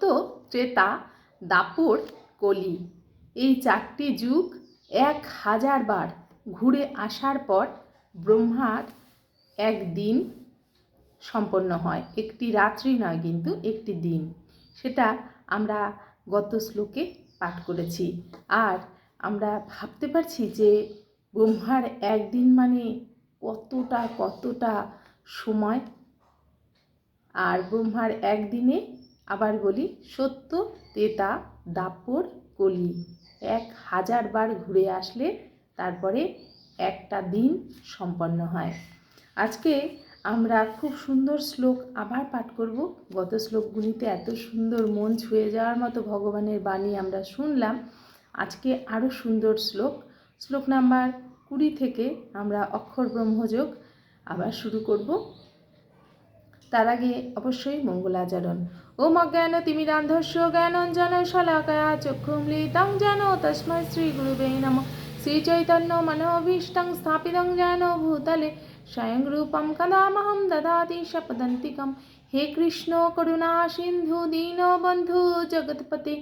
সত্য ত্রেতা, দাপর, কলি। এই চারটি যুগ এক হাজার বার ঘুরে আসার পর ব্রহ্মার একদিন সম্পন্ন হয়। একটি রাত্রি নয় কিন্তু একটি দিন। সেটা আমরা গত শ্লোকে পাঠ করেছি। আর আমরা ভাবতে পারছি যে ব্রহ্মার একদিন মানে কতটা কতটা সময়? আর ব্রহ্মার একদিনে আবার বলি, সত্য, তেতা, দাপর, কলি। এক হাজার বার ঘুরে আসলে তারপরে একটা দিন সম্পন্ন হয়। আজকে আমরা খুব সুন্দর শ্লোক আবার পাঠ করব। গত শ্লোকগুলিতে এত সুন্দর মন ছুঁয়ে যাওয়ার মতো ভগবানের বাণী আমরা শুনলাম। আজকে আরও সুন্দর শ্লোক। শ্লোক নাম্বার কুড়ি থেকে আমরা অক্ষর ব্রহ্মযোগ আবার শুরু করব। তার আগে অবশ্যই মঙ্গলাচরণ। ওম অজ্ঞান তিমিরান্ধস্য জ্ঞানঞ্জন শলাকয়া চক্ষুমলিতং যেন তস্মৈ শ্রী গুরুবে নম। শ্রীচৈতন্য মনোভীষ্টং স্থাপিতং যেন ভূতলে স্বয়ং রূপম কদামহম দদাতি শপদন্তিকম। হে কৃষ্ণ করুণা সিন্ধু দীনবন্ধু জগৎপতে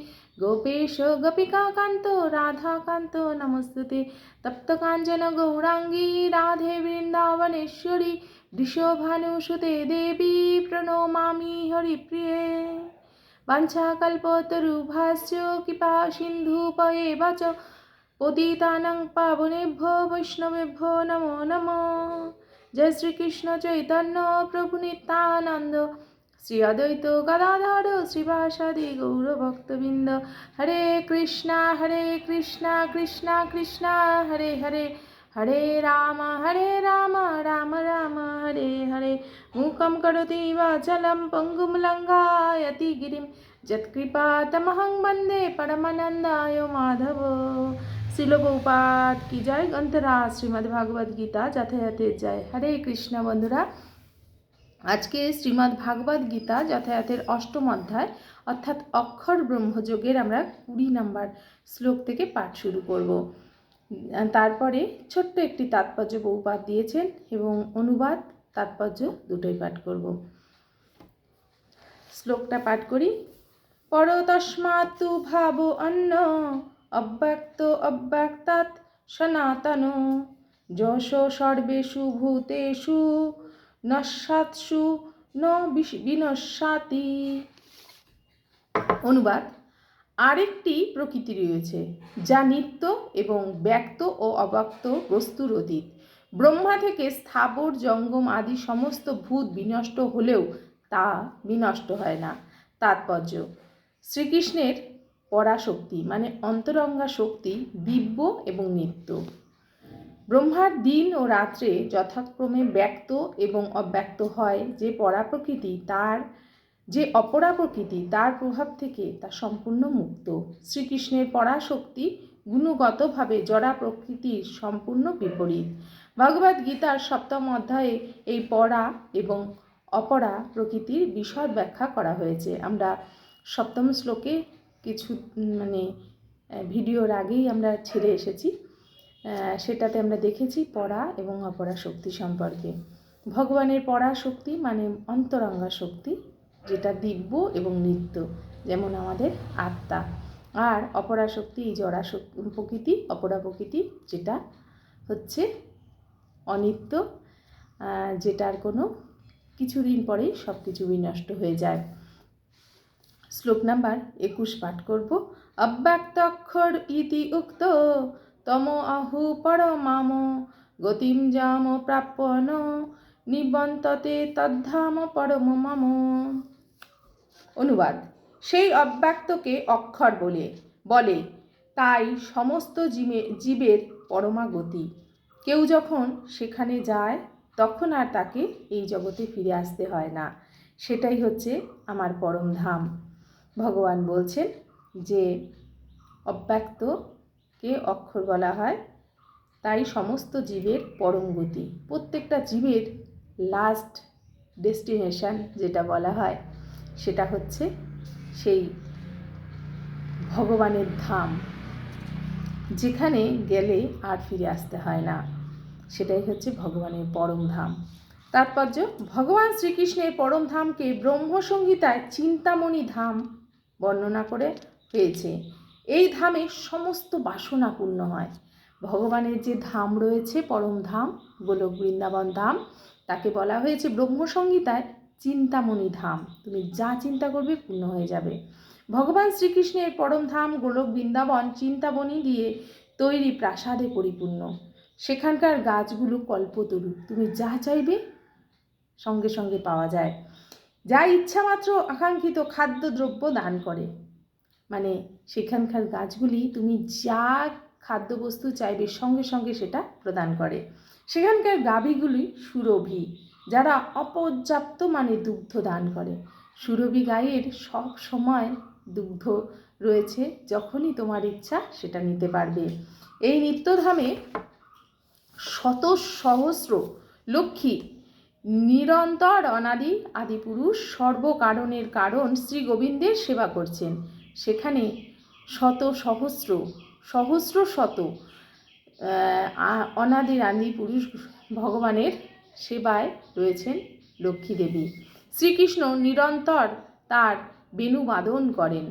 গোপেশ গোপিকাকান্ত রাধাকান্ত নমস্তুতে। তপ্তকাঞ্চন গৌরাঙ্গী রাধে বৃন্দাবনেশ্বরী বৃষভানুসুতে দেবী প্রণমামি হরিপ্রিয়ে। বাঞ্ছাকল্পতরুভাশ্চ কৃপা সিন্ধুপয়েব চ পতিতানাং পাবনেভ্যো বৈষ্ণবেভ্যো নমো নমো। জয় শ্রীকৃষ্ণ চৈতন্য প্রভু নিত্যানন্দ। শ্রী অদ্বৈত গদাধর শ্রীবাসাদি গৌরভক্তবৃন্দ। হরে কৃষ্ণা হরে কৃষ্ণা কৃষ্ণা কৃষ্ণা, হরে হরে। হরে রাম হরে রাম রাম রাম, হরে হরে। মুখম করতি বাচলম পঙ্গুম লঙ্ঘায়তি গিরিম যৎকৃপাতমহং বন্দে পরমানন্দায় মাধব শিলগৌপাত কি জয় গ্রন্থরা শ্রীমদ্ ভাগবত গীতা যথাযথের জয় হরে কৃষ্ণ বন্ধুরা আজকে শ্রীমদ্ ভাগবত গীতা যথাযথের অষ্টম অধ্যায় অর্থাৎ অক্ষর ব্রহ্মযোগের আমরা কুড়ি নাম্বার শ্লোক থেকে পাঠ শুরু করব। তারপরে ছোট্ট একটি তাৎপর্য বহুপাত দিয়েছেন এবং অনুবাদ, তাৎপর্য দুটোই পাঠ করব। শ্লোকটা পাঠ করি। পর তস্মাৎ তু ভাব অন্য অব্যক্ত অব্যক্তাৎ সনাতন। যশ সর্বেষু ভূতেষু, নস্যাৎসু ন বিনস্যাতি। অনুবাদ। আরেকটি প্রকৃতি রয়েছে, যা নিত্য এবং ব্যক্ত ও অব্যক্ত বস্তুর অতীত। ব্রহ্মা থেকে স্থাবর, জঙ্গম আদি সমস্ত ভূত বিনষ্ট হলেও তা বিনষ্ট হয় না। তাৎপর্য, শ্রীকৃষ্ণের পরাশক্তি মানে অন্তরঙ্গা শক্তি, দিব্য এবং নিত্য। ব্রহ্মার দিন ও রাত্রে যথাক্রমে ব্যক্ত এবং অব্যক্ত হয় যে পরাপ্রকৃতি, তার যে অপরা প্রকৃতি তার প্রভাব থেকে তা সম্পূর্ণ মুক্ত। শ্রীকৃষ্ণের পরাশক্তি গুণগতভাবে জড়া প্রকৃতির সম্পূর্ণ বিপরীত। ভগবদ গীতার সপ্তম অধ্যায়ে এই পরা এবং অপরা প্রকৃতির বিশদ ব্যাখ্যা করা হয়েছে। আমরা সপ্তম শ্লোকে কিছু মানে ভিডিওর আগেই আমরা ছেড়ে এসেছি। সেটাতে আমরা দেখেছি পড়া এবং অপরা শক্তি সম্পর্কে। ভগবানের পড়া শক্তি মানে অন্তরঙ্গা শক্তি। যেটা দিব্য এবং নিত্য, যেমন আমাদের আত্মা। আর অপরা শক্তি জড়া প্রকৃতি, অপরা প্রকৃতি, যেটা হচ্ছে অনিত্য যেটার কোনো কিছুদিন পরেই সব কিছু বিনষ্ট হয়ে যায়। শ্লোক নাম্বার একুশ পাঠ করব। অব্যক্তক্ষর ইতি উক্ত, তম আহু পরমাম, গতিম জাম প্রাপন নিবন্ততে তদ্ধাম পরম মম অনুবাদ। সেই অব্যক্তকে অক্ষর বলে বলে, তাই সমস্ত জীবে জীবের পরমাগতি। কেউ যখন সেখানে যায়, তখন আর তাকে এই জগতে ফিরে আসতে হয় না। সেটাই হচ্ছে আমার পরম ধাম। ভগবান বলছেন যে, অব্যক্তকে অক্ষর বলা হয়, তাই সমস্ত জীবের পরম গতি প্রত্যেকটা জীবের লাস্ট ডেস্টিনেশন যেটা বলা হয় সেটা হচ্ছে সেই ভগবানের ধাম, যেখানে গেলে আর ফিরে আসতে হয় না। সেটাই হচ্ছে ভগবানের পরম ধাম। তাৎপর্য, ভগবান শ্রীকৃষ্ণের পরম ধামকে ব্রহ্মসংহিতায় চিন্তামণি ধাম বর্ণনা করে হয়েছে। এই ধামে সমস্ত বাসনা পূর্ণ হয়। ভগবানের যে ধাম রয়েছে, পরম ধাম, গোলক বৃন্দাবন ধাম, তাকে বলা হয়েছে ব্রহ্মসংগীতায় চিন্তামণি ধাম। তুমি যা চিন্তা করবে পূর্ণ হয়ে যাবে। ভগবান শ্রীকৃষ্ণের পরম ধাম গোলক বৃন্দাবন চিন্তাবনী দিয়ে তৈরি প্রাসাদে পরিপূর্ণ। সেখানকার গাছগুলো কল্পতরু। তুমি যা চাইবে সঙ্গে সঙ্গে পাওয়া যায়। যা ইচ্ছা মাত্র আকাঙ্ক্ষিত খাদ্যদ্রব্য দান করে। মানে সেখানকার গাছগুলি তুমি যা খাদ্যবস্তু চাইবে সঙ্গে সঙ্গে সেটা প্রদান করে। সেখানকার গাভীগুলি সুরভি। যারা অপর্যাপ্ত মানে দুগ্ধ দান করে। সুরভি গায়ের সব সময় দুগ্ধ রয়েছে, যখনই তোমার ইচ্ছা সেটা নিতে পারবে। এই নিত্যধামে শত সহস্র লক্ষ্মী, নিরন্তর অনাদি আদিপুরুষ সর্বকারণের কারণ শ্রী গোবিন্দের সেবা করছেন। সেখানে শত সহস্র সহস্র শত অনাদি আদি পুরুষ ভগবানের সেবায় রয়েছেন লক্ষ্মীদেবী শ্রীকৃষ্ণ নিরন্তর তার বেণু বাদন করেন।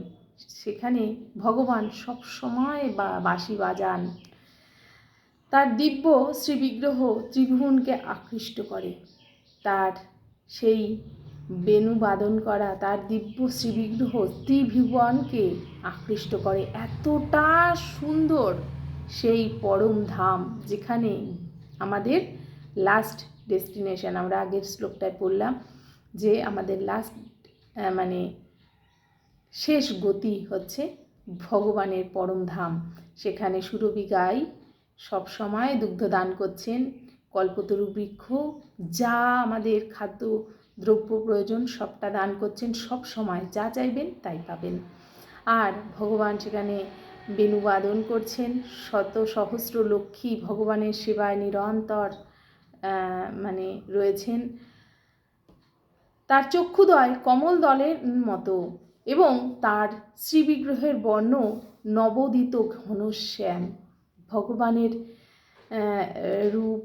সেখানে ভগবান সব সময় বা বাঁশি বাজান। তার দিব্য শ্রীবিগ্রহ ত্রিভুবনকে আকৃষ্ট করে। তার সেই বেণু বাদন করা তার দিব্য শ্রীবিগ্রহ ত্রিভুবনকে আকৃষ্ট করে। এতটা সুন্দর সেই পরম ধাম যেখানে আমাদের লাস্ট ডেস্টিনেশন আমরা আগের শ্লোকটায় পড়লাম যে আমাদের লাস্ট মানে শেষ গতি হচ্ছে ভগবানের পরম ধাম। সেখানে সুরভি গাই সবসময় দুগ্ধ দান করছেন, কল্পতরু বৃক্ষ যা আমাদের খাদ্য, দ্রব্য প্রয়োজন সবটা দান করছেন সব সময়। যা চাইবেন তাই পাবেন। আর ভগবান সেখানে বেণুবাদন করছেন। শত সহস্র লক্ষ্মী ভগবানের সেবায় নিরন্তর মানে রয়েছেন। তার চক্ষুদয় কমল দলের মতো এবং তার শ্রীবিগ্রহের বর্ণ নবোদিত ঘনশ্যাম ভগবানের রূপ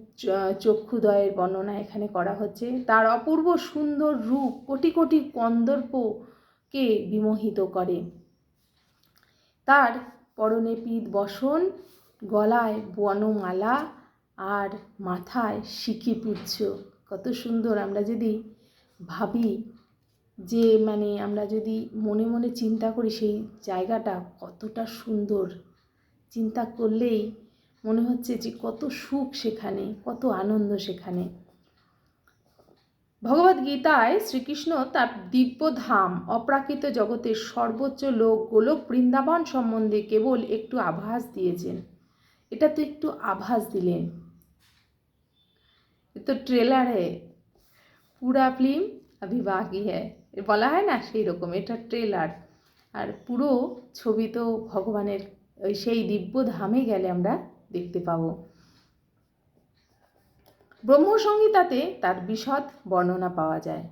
চক্ষুদয়ের বর্ণনা এখানে করা হচ্ছে। তার অপূর্ব সুন্দর রূপ কোটি কোটি কন্দর্পকে বিমোহিত করে। তার পরনে পিত বসন, গলায় বনমালা আর মাথায় শিখি পুচ্ছ কত সুন্দর আমরা যদি ভাবি যে মানে আমরা যদি মনে মনে চিন্তা করি সেই জায়গাটা কতটা সুন্দর। চিন্তা করলেই মনে হচ্ছে যে, কত সুখ সেখানে, কত আনন্দ সেখানে। ভগবদ গীতায় শ্রীকৃষ্ণ তার দিব্য ধাম অপ্রাকৃত জগতের সর্বোচ্চ লোক, গোলক বৃন্দাবন সম্বন্ধে কেবল একটু আভাস দিয়েছেন। এটা তো একটু আভাস দিলেন। তো ট্রেলার হে পুরা ফিল্ম अभी বাকি হ্যাঁ বলা হয় না সেই রকম, এটা ট্রেলার আর পুরো ছবি তো ভগবানের, ওই সেই দিব্য ধামে গেলে আমরা দেখতে পাবো। ব্রহ্মসংহিতাতে তার বিশদ বর্ণনা পাওয়া যায়।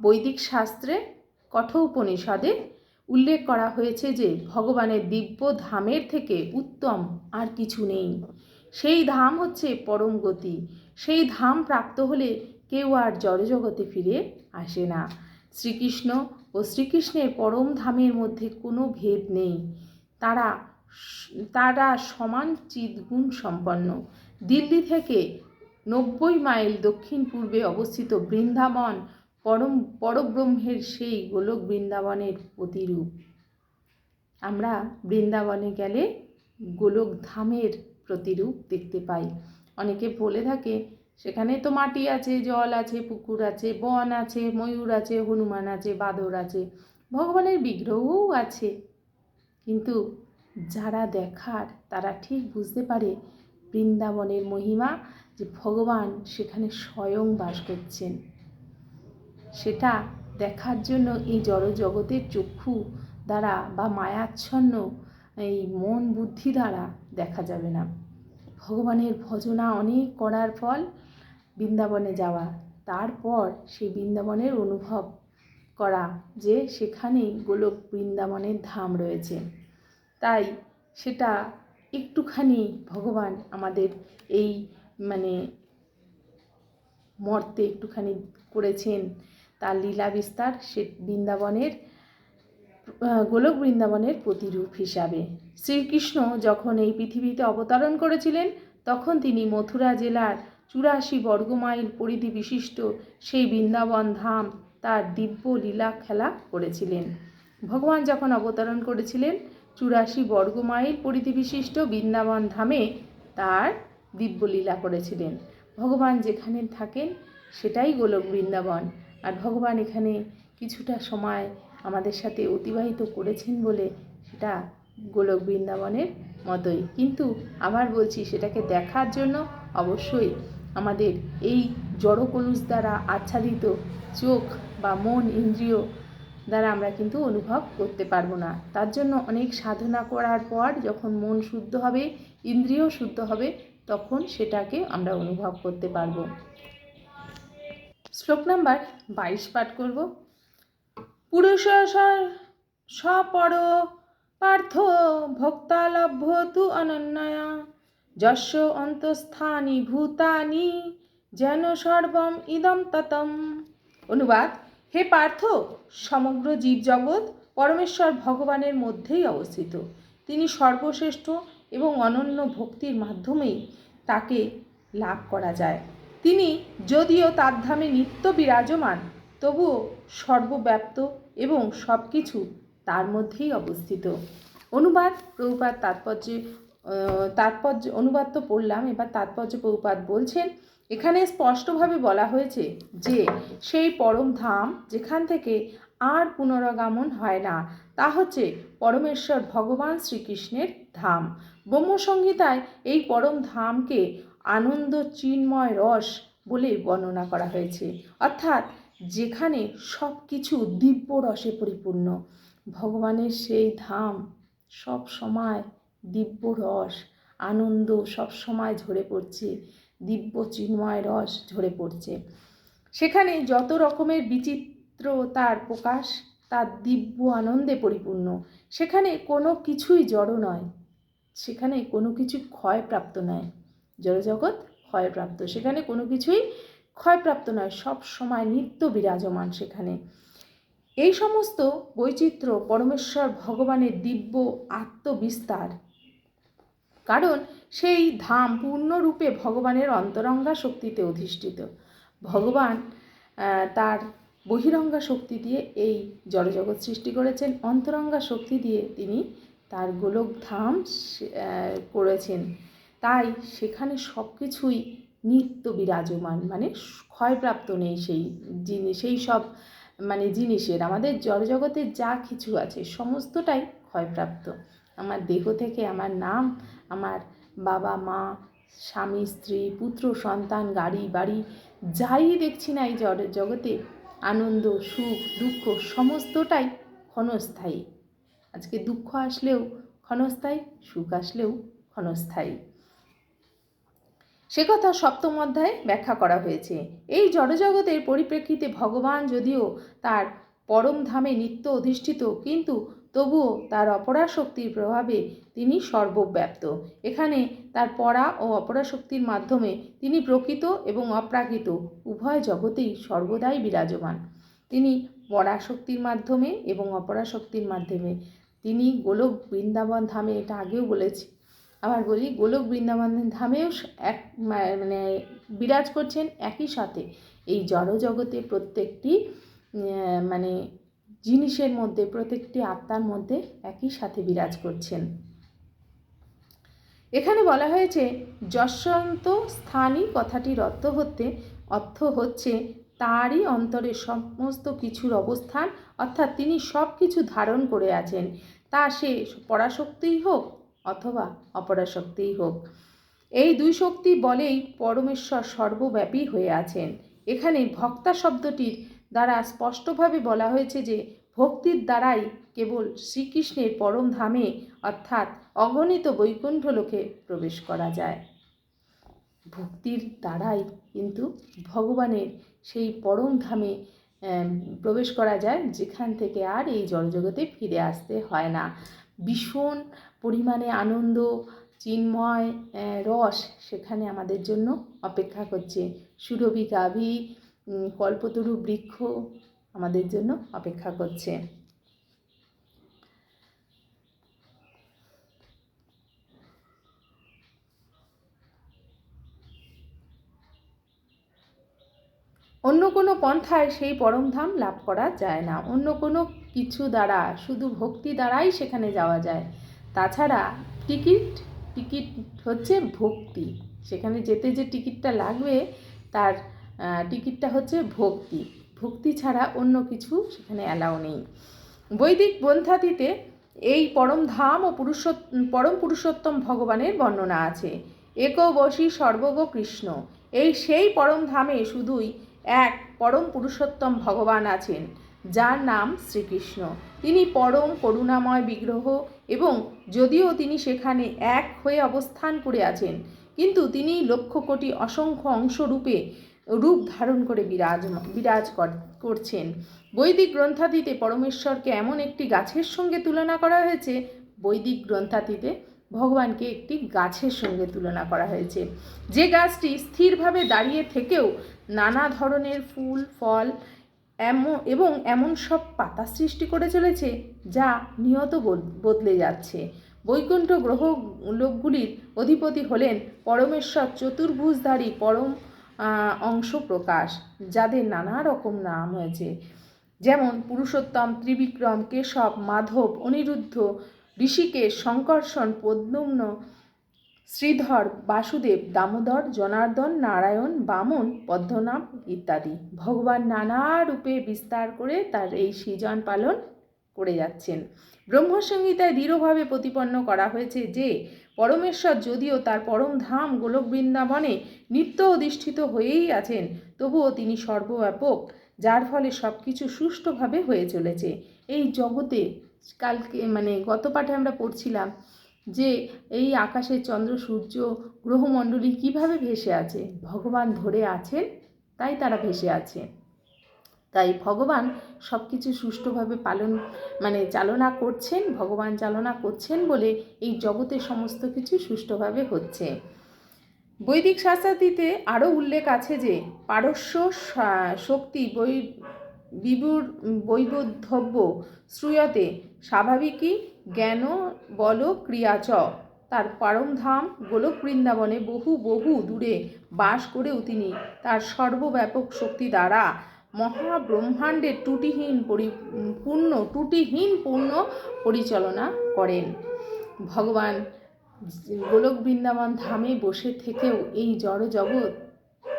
বৈদিক শাস্ত্রে কঠোপনিষদে উল্লেখ করা হয়েছে যে, ভগবানের দিব্য ধামের থেকে উত্তম আর কিছু নেই। সেই ধাম হচ্ছে পরম গতি। সেই ধাম প্রাপ্ত হলে কেউ আর জড়জগতে ফিরে আসে না। শ্রীকৃষ্ণ ও শ্রীকৃষ্ণের পরম ধামের মধ্যে কোনো ভেদ নেই। তারা তারা সমান চিৎগুণ সম্পন্ন। দিল্লি থেকে নব্বই মাইল দক্ষিণ পূর্বে অবস্থিত বৃন্দাবন পরম, পরব্রহ্মের সেই গোলক বৃন্দাবনের প্রতিরূপ আমরা বৃন্দাবনে গেলে গোলক ধামের প্রতিরূপ দেখতে পাই। অনেকে বলে থাকে সেখানে তো মাটি আছে, জল আছে, পুকুর আছে, বন আছে, ময়ূর আছে, হনুমান আছে, বাদর আছে, ভগবানের বিগ্রহও আছে। কিন্তু যারা দেখার, তারা ঠিক বুঝতে পারে বৃন্দাবনের মহিমা যে ভগবান সেখানে স্বয়ং বাস করছেন। সেটা দেখার জন্য এই জড়জগতের চক্ষু দ্বারা বা মায়াচ্ছন্ন এই মন বুদ্ধি দ্বারা দেখা যাবে না। ভগবানের ভজনা অনেক করার ফল বৃন্দাবনে যাওয়া, তারপর সেই বৃন্দাবনের অনুভব করা যে সেখানে গোলক বৃন্দাবনের ধাম রয়েছে। তাই সেটা একটুখানি ভগবান আমাদের এই মানে মর্তে একটুখানি করেছেন, তার লীলা বিস্তার সে বৃন্দাবনের গোলক বৃন্দাবনের প্রতিরূপ হিসাবে। শ্রীকৃষ্ণ যখন এই পৃথিবীতে অবতরণ করেছিলেন, তখন তিনি মথুরা জেলার চুরাশি বর্গমাইল পরিধি বিশিষ্ট সেই বৃন্দাবন ধাম তার দিব্য লীলা খেলা করেছিলেন। ভগবান যখন অবতরণ করেছিলেন, চুরাশি বর্গমাইল পরিধি বিশিষ্ট বৃন্দাবন ধামে তার দিব্য লীলা করেছিলেন। ভগবান যেখানে থাকেন, সেটাই গোলক বৃন্দাবন। আর ভগবান এখানে কিছুটা সময় আমাদের সাথে অতিবাহিত করেছেন বলে সেটা গোলক বৃন্দাবনের মতোই। কিন্তু আবার বলছি, সেটাকে দেখার জন্য অবশ্যই আমাদের এই জড়কলুষ দ্বারা আচ্ছাদিত চোখ বা মন, ইন্দ্রিয় দ্বারা আমরা কিন্তু অনুভব করতে পারব না। তার জন্য অনেক সাধনা করার পর যখন মন শুদ্ধ হবে, ইন্দ্রিয় শুদ্ধ হবে, তখন সেটাকে আমরা অনুভব করতে পারব। শ্লোক নাম্বার বাইশ পাঠ করব। পুরুষ সপর পার্থ ভক্তালভ্য তু অনন্যয়া। যস্য অন্তঃস্থানি ভূতানি যেন সর্বম ইদম ততম। অনুবাদ, হে পার্থ, সমগ্র জীবজগৎ পরমেশ্বর ভগবানের মধ্যেই অবস্থিত। তিনি সর্বশ্রেষ্ঠ এবং অনন্য ভক্তির মাধ্যমেই তাকে লাভ করা যায়। তিনি যদিও তার ধামে নিত্য বিরাজমান, তবুও সর্বব্যাপ্ত এবং সব কিছু তার মধ্যেই অবস্থিত। অনুবাদ প্রভুপাত তাৎপর্যে তাৎপর্য, অনুবাদ তো পড়লাম, এবার তাৎপর্য প্রভুপাত বলছেন, এখানে স্পষ্টভাবে বলা হয়েছে যে সেই পরম ধাম যেখান থেকে আর পুনরাগমন হয় না, তা হচ্ছে পরমেশ্বর ভগবান শ্রীকৃষ্ণের ধাম। ব্রহ্মসংহিতায় এই পরম ধামকে আনন্দ চিন্ময় রস বলে বর্ণনা করা হয়েছে। অর্থাৎ যেখানে সব কিছু দিব্য রসে পরিপূর্ণ। ভগবানের সেই ধাম সব সময় দিব্য রস আনন্দ সব সময় ঝরে পড়ছে, দিব্য চিন্ময় রস ঝরে পড়ছে। সেখানে যত রকমের বিচিত্র তার প্রকাশ তার দিব্য আনন্দে পরিপূর্ণ। সেখানে কোনো কিছুই জড় নয়। সেখানে কোনো কিছু ক্ষয়প্রাপ্ত নয়। জড়জগৎ ক্ষয়প্রাপ্ত। সেখানে কোনো কিছুই ক্ষয়প্রাপ্ত নয়, সব সময় নিত্য বিরাজমান সেখানে। এই সমস্ত বৈচিত্র্য পরমেশ্বর ভগবানের দিব্য আত্মবিস্তার। কারণ সেই ধাম পূর্ণরূপে ভগবানের অন্তরঙ্গা শক্তিতে অধিষ্ঠিত। ভগবান তার বহিরঙ্গা শক্তি দিয়ে এই জড়জগৎ সৃষ্টি করেছেন। অন্তরঙ্গা শক্তি দিয়ে তিনি তার গোলক ধাম সে- করেছেন। তাই সেখানে সব কিছুই নিত্য বিরাজমান মানে ক্ষয়প্রাপ্ত নেই সেই জিনিস সেই সব মানে জিনিসের। আমাদের জড়জগতে যা কিছু আছে, সমস্তটাই ক্ষয়প্রাপ্ত। আমার দেহ থেকে আমার নাম, আমার বাবা, মা, স্বামী, স্ত্রী, পুত্র, সন্তান, গাড়ি, বাড়ি, যাই দেখছি না এই জগতে, আনন্দ, সুখ, দুঃখ, সমস্তটাই ক্ষণস্থায়ী। আজকে দুঃখ আসলেও ক্ষণস্থায়ী, সুখ আসলেও ক্ষণস্থায়ী। সে কথা সপ্তম অধ্যায়ে ব্যাখ্যা করা হয়েছে। এই জড়জগতের পরিপ্রেক্ষিতে ভগবান যদিও তার পরম ধামে নিত্য অধিষ্ঠিত, কিন্তু তবুও তার অপরাশক্তির প্রভাবে তিনি সর্বব্যাপ্ত। এখানে তার পরা ও অপরাশক্তির মাধ্যমে তিনি প্রকৃত এবং অপ্রাকৃত, উভয় জগতেই সর্বদাই বিরাজমান। তিনি পরাশক্তির মাধ্যমে এবং অপরাশক্তির মাধ্যমে। তিনি গোলক বৃন্দাবন ধামে এটা আগেও বলেছি। আবার বলি, গোলক বৃন্দাবন ধামেও এক মানে বিরাজ করছেন একই সাথে। এই জড়জগতে প্রত্যেকটি মানে জিনিসের মধ্যে, প্রত্যেকটি আত্মার মধ্যে একই সাথে বিরাজ করছেন। এখানে বলা হয়েছে, যশন্ত স্থানী কথাটির অর্থ হতে অর্থ হচ্ছে, তারই অন্তরে সমস্ত কিছুর অবস্থান, অর্থাৎ তিনি সব কিছু ধারণ করে আছেন। তা সে পরাশক্তিই হোক অথবা অপরাশক্তিই হোক। এই দুই শক্তি বলেই পরমেশ্বর সর্বব্যাপী হয়ে আছেন। এখানে ভক্তা শব্দটির দ্বারা স্পষ্টভাবে বলা হয়েছে যে, ভক্তির দ্বারাই কেবল শ্রীকৃষ্ণের পরম ধামে অর্থাৎ অগণিত বৈকুণ্ঠ লোকে প্রবেশ করা যায়। ভক্তির দ্বারাই কিন্তু ভগবানের সেই পরম ধামে প্রবেশ করা যায়, যেখান থেকে আর এই জলজগতে ফিরে আসতে হয় না। ভীষণ পরিমাণে আনন্দ, চিন্ময় রস সেখানে আমাদের জন্য অপেক্ষা করছে। সুরভি গাভী কল্পতরু বৃক্ষ আমাদের জন্য অপেক্ষা করছে। অন্য কোনো পন্থায় সেই পরমধাম লাভ করা যায় না। অন্য কোনো কিছু দ্বারা, শুধু ভক্তি দ্বারাই সেখানে যাওয়া যায়। তাছাড়া টিকিট টিকিট হচ্ছে ভক্তি। সেখানে যেতে যে টিকিটটা লাগবে, তার টিকিটটা হচ্ছে ভক্তি। ভক্তি ছাড়া অন্য কিছু সেখানে অ্যালাউ নেই। বৈদিক গ্রন্থাদিতে এই পরম ধাম ও পুরুষোত, পরম পুরুষোত্তম ভগবানের বর্ণনা আছে। একবশী সর্বগ কৃষ্ণ। এই সেই পরম ধামে শুধুই এক, পরম পুরুষোত্তম ভগবান আছেন, যার নাম শ্রীকৃষ্ণ। তিনি পরম করুণাময় বিগ্রহ এবং যদিও তিনি সেখানে এক হয়ে অবস্থান করে আছেন, কিন্তু তিনি লক্ষ কোটি অসংখ্য অংশরূপে রূপ ধারণ করে বিরাজ বিরাজ কর- করছেন। বৈদিক গ্রন্থাদিতে পরমেশ্বরকে এমন একটি গাছের সঙ্গে তুলনা করা হয়েছে, বৈদিক গ্রন্থাদিতে ভগবানকে একটি গাছের সঙ্গে তুলনা করা হয়েছে। যে গাছটি স্থিরভাবে দাঁড়িয়ে থেকেও নানা ধরনের ফুল, ফল, এমন, এবং এমন সব পাতা সৃষ্টি করে চলেছে যা নিয়ত বদ- বদলে যাচ্ছে। বৈকুণ্ঠ গ্রহ লোকগুলির অধিপতি হলেন পরমেশ্বর চতুর্ভুজধারী পরম অংশ প্রকাশ, যাদের নানা রকম নাম হয়েছে যেমন পুরুষোত্তম, ত্রিবিক্রম, কেশব, মাধব, অনিরুদ্ধ, ঋষিকেশ শঙ্কর্ষণ পদ্মম্ন শ্রীধর, বাসুদেব, দামোদর, জনার্দন, নারায়ণ, বামন, পদ্মনাভ ইত্যাদি। ভগবান নানা রূপে বিস্তার করে তার এই সৃজন পালন করে যাচ্ছেন। ব্রহ্মসংহিতায় দৃঢ়ভাবে প্রতিপন্ন করা হয়েছে যে, পরমেশ্বর যদিও তার পরম ধাম গোলক বৃন্দাবনে নিত্য অধিষ্ঠিত হয়েই আছেন, তবুও তিনি সর্বব্যাপক, যার ফলে সব কিছু সুষ্ঠুভাবে হয়ে চলেছে। এই জগতে কালকে মানে গত পাঠে আমরা পড়ছিলাম যে এই আকাশে চন্দ্র, সূর্য, গ্রহমণ্ডলী কীভাবে ভেসে আছে? ভগবান ধরে আছেন, তাই তারা ভেসে আছে। তাই ভগবান সব কিছু সুষ্ঠুভাবে পালন মানে চালনা করছেন, ভগবান চালনা করছেন বলে এই জগতে সমস্ত কিছু সুষ্ঠুভাবে হচ্ছে। বৈদিক শাস্ত্রাদিতে আরও উল্লেখ আছে যে, পারস্য শক্তি বৈ, বিবুর, বৈবদ্ধব্য শ্রুয়তে স্বাভাবিকই জ্ঞান, বল, ক্রিয়া চ। তার পারমধাম গোলক বৃন্দাবনে বহু বহু দূরে বাস করেও তিনি তার সর্বব্যাপক শক্তি দ্বারা মহাব্রহ্মাণ্ডের ত্রুটিহীন পরিপূর্ণ ত্রুটিহীন পূর্ণ পরিচালনা করেন। ভগবান গোলক বৃন্দাবন ধামে বসে থেকেও এই জড় জগৎ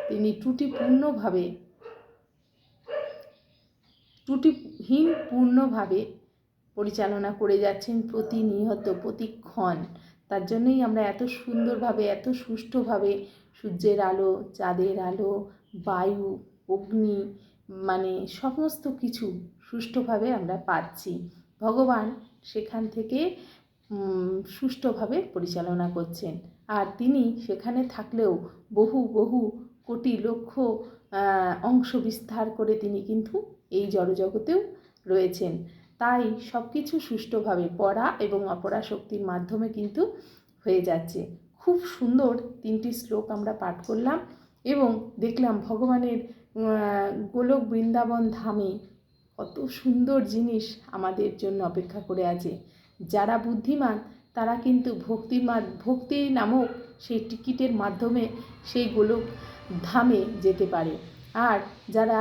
তিনি ত্রুটিপূর্ণভাবে, ত্রুটিহীন পূর্ণভাবে পরিচালনা করে যাচ্ছেন প্রতিনিয়ত প্রতিক্ষণ। তার জন্যই আমরা এত সুন্দরভাবে, এত সুষ্ঠুভাবে সূর্যের আলো, চাঁদের আলো, বায়ু, অগ্নি মানে সমস্ত কিছু সুষ্ঠুভাবে আমরা পাচ্ছি। ভগবান সেখান থেকে সুষ্ঠুভাবে পরিচালনা করছেন। আর তিনি সেখানে থাকলেও বহু বহু কোটি, লক্ষ অংশ বিস্তার করে তিনি কিন্তু এই জড়জগতেও রয়েছেন। তাই সব কিছু সুষ্ঠুভাবে পড়া এবং অপরা শক্তির মাধ্যমে কিন্তু হয়ে যাচ্ছে। খুব সুন্দর তিনটি শ্লোক আমরা পাঠ করলাম এবং দেখলাম ভগবানের গোলক বৃন্দাবন ধামে কত সুন্দর জিনিস আমাদের জন্য অপেক্ষা করে আছে। যারা বুদ্ধিমান, তারা কিন্তু ভক্তির ভক্তি নামক সেই টিকিটের মাধ্যমে সেই গোলক ধামে যেতে পারে। আর যারা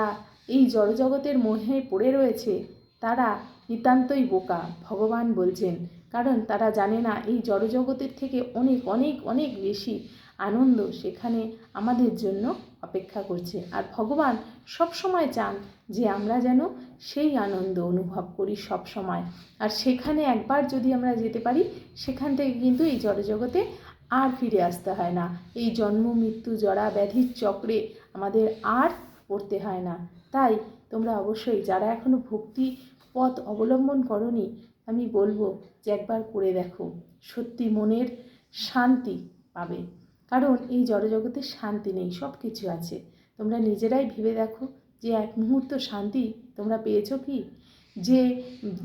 এই জড়জগতের মোহে পড়ে রয়েছে, তারা নিতান্তই বোকা, ভগবান বলছেন। কারণ তারা জানে না, এই জড়জগতের থেকে অনেক অনেক অনেক বেশি আনন্দ সেখানে আমাদের জন্য অপেক্ষা করছে। আর ভগবান সব সময় চান যে আমরা যেন সেই আনন্দ অনুভব করি সব সময় আর সেখানে একবার যদি আমরা যেতে পারি, সেখান থেকে কিন্তু এই জড়জগতে আর ফিরে আসতে হয় না। এই জন্ম, মৃত্যু, জরা, ব্যাধির চক্রে আমাদের আর পড়তে হয় না। তাই তোমরা অবশ্যই যারা এখনও ভক্তি পথ অবলম্বন করনি, আমি বলব যে একবার করে দেখো। সত্যি মনের শান্তি পাবে। কারণ এই জড়জগতে শান্তি নেই সব কিছু আছে। তোমরা নিজেরাই ভেবে দেখো যে এক মুহূর্ত শান্তি তোমরা পেয়েছ কি? যে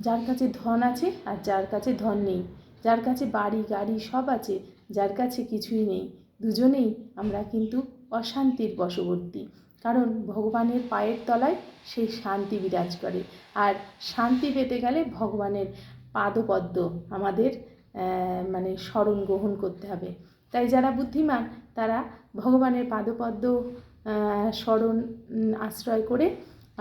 যার কাছে ধন আছে আর যার কাছে ধন নেই, যার কাছে বাড়ি, গাড়ি সব আছে, যার কাছে কিছুই নেই। দুজনেই আমরা কিন্তু অশান্তির বশবর্তী। কারণ ভগবানের পায়ের তলায় সেই শান্তি বিরাজ করে। আর শান্তি পেতে গেলে ভগবানের পাদপদ্ম আমাদের মানে স্মরণ গ্রহণ করতে হবে। তাই যারা বুদ্ধিমান, তারা ভগবানের পাদপদ্ম স্মরণ আশ্রয় করে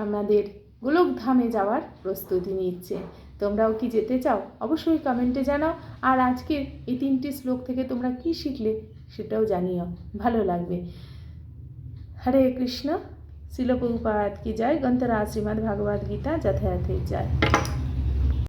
আমাদের গোলকধামে যাওয়ার প্রস্তুতি নিচ্ছে। তোমরাও কি যেতে চাও? অবশ্যই কমেন্টে জানাও। আর আজকের এই তিনটি শ্লোক থেকে তোমরা কি শিখলে? সেটাও জানিও, ভালো লাগবে। হরে কৃষ্ণ শিলপ্রভুপাত কি যায় গন্তরা শ্রীমদ্ ভাগবত গীতা যথাযথে জয়।